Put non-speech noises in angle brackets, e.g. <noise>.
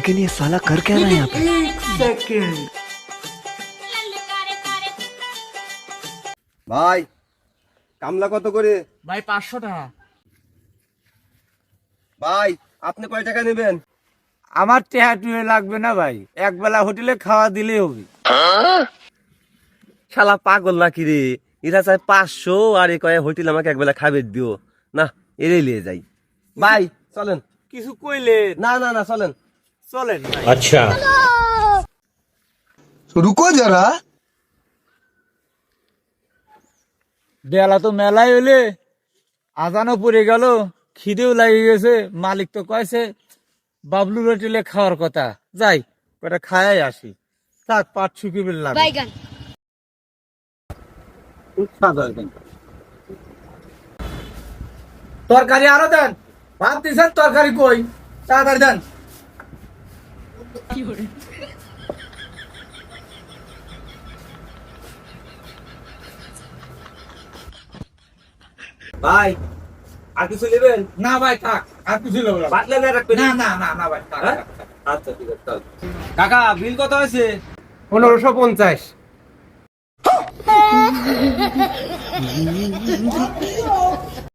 लेकिन ये साला कर क्या रहा है यहाँ पे ভাই কামলা কত করে ভাই পাঁচশো টাকা ভাই আপনি কয় টাকা নেবেন আমার টেহা টুয়ে লাগবে না ভাই এক বেলা হোটেলে খাওয়া দিলেই হবে শালা পাগল নাকি রে এরা চায় পাঁচশো আর এ কয়ে হোটেল আমাকে একবেলা খাবে দিও না এরে নিয়ে যাই ভাই চলেন কিছু কইলে না না না চলেন চলেন আচ্ছা। রুকো যারা। বেলা তো মেলাই হইলে আজানও পড়ে গেল খিদেও লাগে গেছে মালিক তো কয়েছে বাবলু রটিলে খাওয়ার কথা। যাই ওটা খায় আসি। তার পাট শুকিয়ে ফেললাম। তরকারি আরও দেন। ভাবতেছেন তরকারি কই? তাড়াতাড়ি দেন। ভাই আর কিছু নেবেন? না ভাই থাক আর কিছু লোক বাটলে না রাখবেন? না না না না ভাই থাক, হ্যাঁ? আচ্ছা ঠিক আছে কাকা বিল কত হয়েছে? পনেরোশো পঞ্চাশ। <laughs>